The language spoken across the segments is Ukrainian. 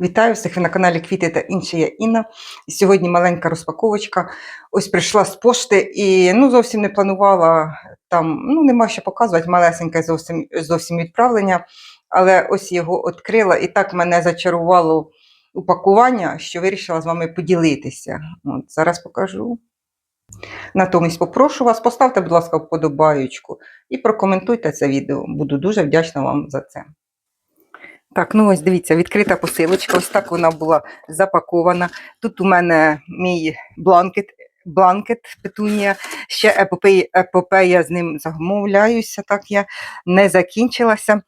Вітаю всіх ви на каналі Квіти та інше я Інна. І сьогодні маленька розпаковочка. Ось прийшла з пошти і ну, зовсім не планувала там, ну нема що показувати, малесеньке зовсім, зовсім відправлення. Але ось його відкрила і так мене зачарувало упакування, що вирішила з вами поділитися. От, зараз покажу. Натомість попрошу вас, поставте, будь ласка, вподобаючку і прокоментуйте це відео. Буду дуже вдячна вам за це. Так, ну ось дивіться, відкрита посилочка. Ось так вона була запакована. Тут у мене мій бланкет, бланкет петунія. Ще епопея, епопея з ним замовляюся, так я не закінчилася.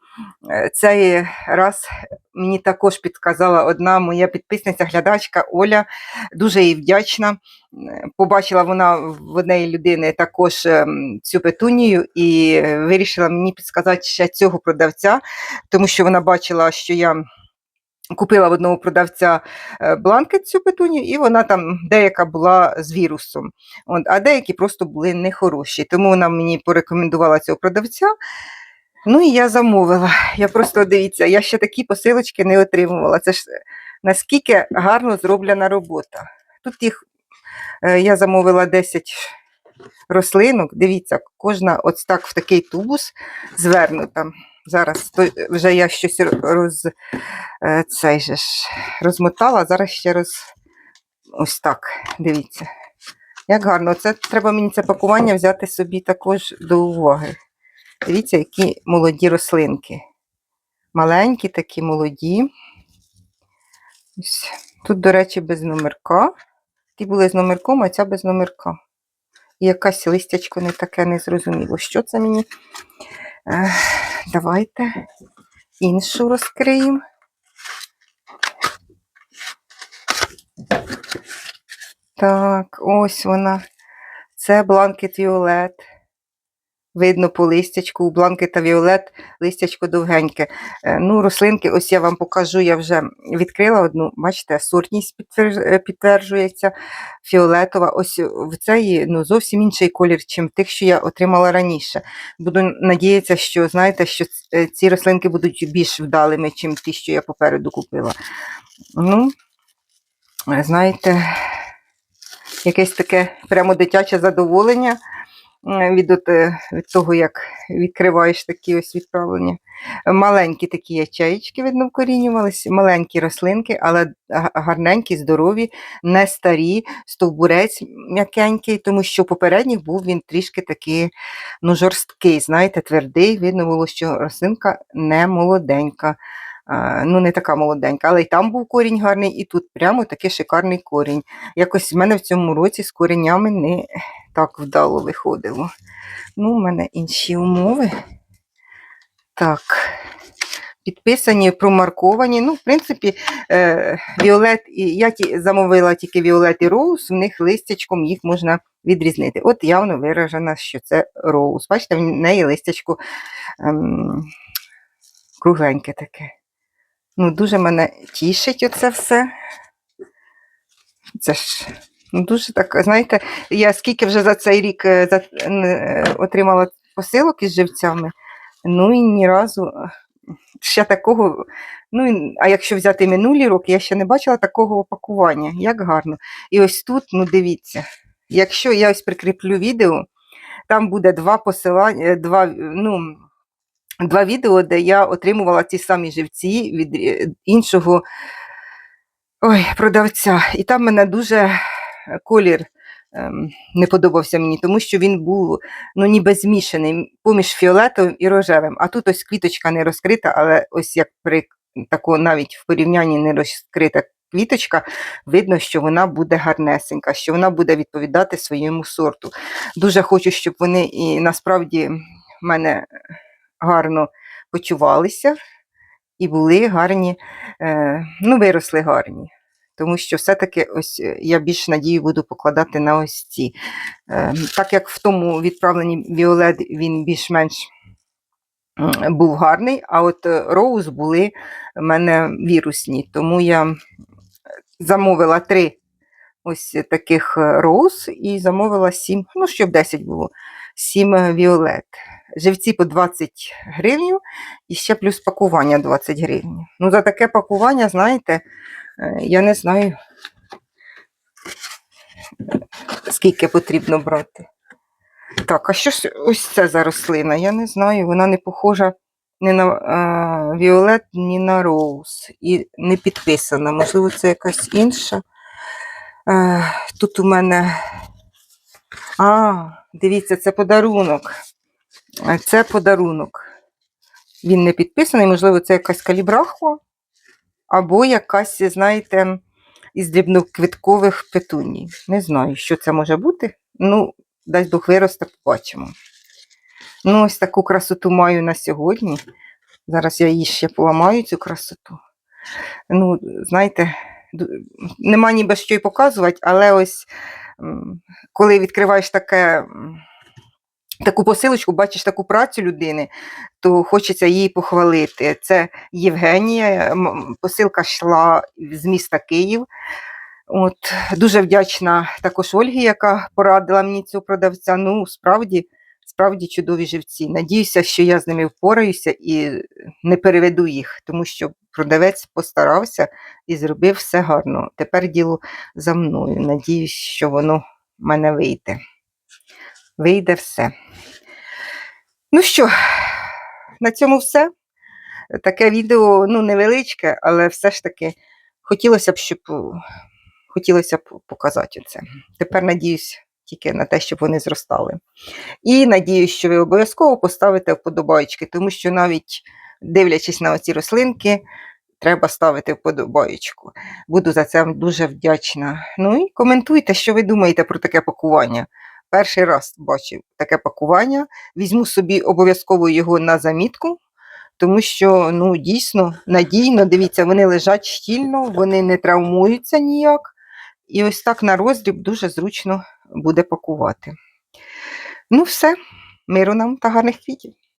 Е, Цей раз мені також підказала одна моя підписниця, глядачка Оля. Дуже їй вдячна. Е, Побачила вона в однієї людини також ем, цю петунію і вирішила мені підказати ще цього продавця, тому що вона бачила, що я купила в одного продавця е, бланкет цю петунію, і вона там деяка була з вірусом, От, а деякі просто були нехороші. Тому вона мені порекомендувала цього продавця. Ну і я замовила. Я просто дивіться, я ще такі посилочки не отримувала. Це ж е, наскільки гарно зроблена робота. Тут їх е, я замовила 10 рослинок. Дивіться, кожна ось так в такий тубус звернута. Зараз то вже я щось роз, е, цей же ж, розмотала, зараз ще роз ось так. Дивіться. Як гарно. Це треба мені це пакування взяти собі також до уваги. Дивіться, які молоді рослинки. Маленькі, такі молоді. Ось. Тут, до речі, без номерка. Ті були з номерком, а ця без номерка. І якась листячко не таке незрозуміло. Що це мені? Е, давайте іншу розкриємо. Так, ось вона. Це бланкет Віолет. Видно по листячку, у бланкета Віолет листячко довгеньке. Е, Ну, рослинки, ось я вам покажу, я вже відкрила одну, бачите, сортність е, підтверджується, фіолетова. Ось в цей ну, зовсім інший колір, чим тих, що я отримала раніше. Буду надіятися, що знаєте, що е, ці рослинки будуть більш вдалими, чим ті, що я попереду купила. Ну, знаєте, якесь таке прямо дитяче задоволення від, от, е, від того, як відкриваєш такі ось відправлення. Маленькі такі ячеїчки, видно, вкорінювалися, маленькі рослинки, але гарненькі, здорові, не старі, стовбурець м'якенький, тому що попередніх був він трішки такий ну, жорсткий, знаєте, твердий. Видно було, що рослинка не молоденька. Ну, не така молоденька, але й там був корінь гарний, і тут прямо такий шикарний корінь. Якось в мене в цьому році з коренями не так вдало виходило. Ну, у мене інші умови. Так. Підписані, промарковані. Ну, в принципі, е, Віолет я ті, замовила тільки Віолет і Роуз, в них листячком їх можна відрізнити. От явно виражено, що це Роуз. Бачите, в неї листячко ем, кругленьке таке. Ну, дуже мене тішить оце все. Це ж дуже так, знаєте, я скільки вже за цей рік е, за, е, отримала посилок із живцями, ну і ні разу е, ще такого. Ну, а якщо взяти минулі роки, я ще не бачила такого опакування. Як гарно. І ось тут, ну дивіться, якщо я ось прикріплю відео, там буде два посилання, два, ну, два відео, де я отримувала ті самі живці від іншого ой, продавця. І там мене дуже колір ем, не подобався мені, тому що він був ну, ніби змішаний поміж фіолетовим і рожевим. А тут ось квіточка не розкрита, але ось як при тако навіть в порівнянні не розкрита квіточка, видно, що вона буде гарнесенька, що вона буде відповідати своєму сорту. Дуже хочу, щоб вони і насправді мене гарно почувалися і були гарні, е, ну, виросли гарні. Тому що все-таки ось е, я більш надію буду покладати на ось ці. Е, так як в тому відправленні Віолет він більш-менш був гарний, а от е, Роуз були в мене вірусні. Тому я замовила три ось таких е, Роуз і замовила сім, ну, щоб 10 було, сім Віолет. Живці по 20 гривень і ще плюс пакування 20 гривень. Ну, за таке пакування, знаєте, я не знаю, скільки потрібно брати. Так, а що ж ось це за рослина? Я не знаю, вона не похожа ні на е, Віолет, ні на Роуз. І не підписана. Можливо, це якась інша. Е, тут у мене. А, дивіться, це подарунок. Е, Це подарунок. Він не підписаний, можливо, це якась калібрахва, або якась, знаєте, із дрібноквіткових петуній. Не знаю, що це може бути. Ну, дасть Бог виросте, побачимо. Ну, ось таку красоту маю на сьогодні. Зараз я її ще поламаю, цю красоту. Ну, знаєте, нема ніби що й показувати, але ось коли відкриваєш таке, таку посилочку, бачиш таку працю людини, то хочеться її похвалити. Це Євгенія, посилка йшла з міста Київ. От, дуже вдячна також Ольгі, яка порадила мені цього продавця. Ну, справді, справді чудові живці. Надіюся, що я з ними впораюся і не переведу їх, тому що продавець постарався і зробив все гарно. Тепер діло за мною. Надіюсь, що воно в мене вийде. Вийде все. Ну що, на цьому все. Таке відео ну, невеличке, але все ж таки хотілося б, щоб хотілося б показати це. Тепер надіюсь тільки на те, щоб вони зростали. І надіюсь, що ви обов'язково поставите вподобайки, тому що навіть дивлячись на оці рослинки, треба ставити вподобайку. Буду за це дуже вдячна. Ну і коментуйте, що ви думаєте про таке пакування. Перший раз бачив таке пакування. Візьму собі обов'язково його на замітку, тому що ну, дійсно надійно, дивіться, вони лежать щільно, вони не травмуються ніяк. І ось так на роздріб дуже зручно буде пакувати. Ну, все, миру нам та гарних квітів.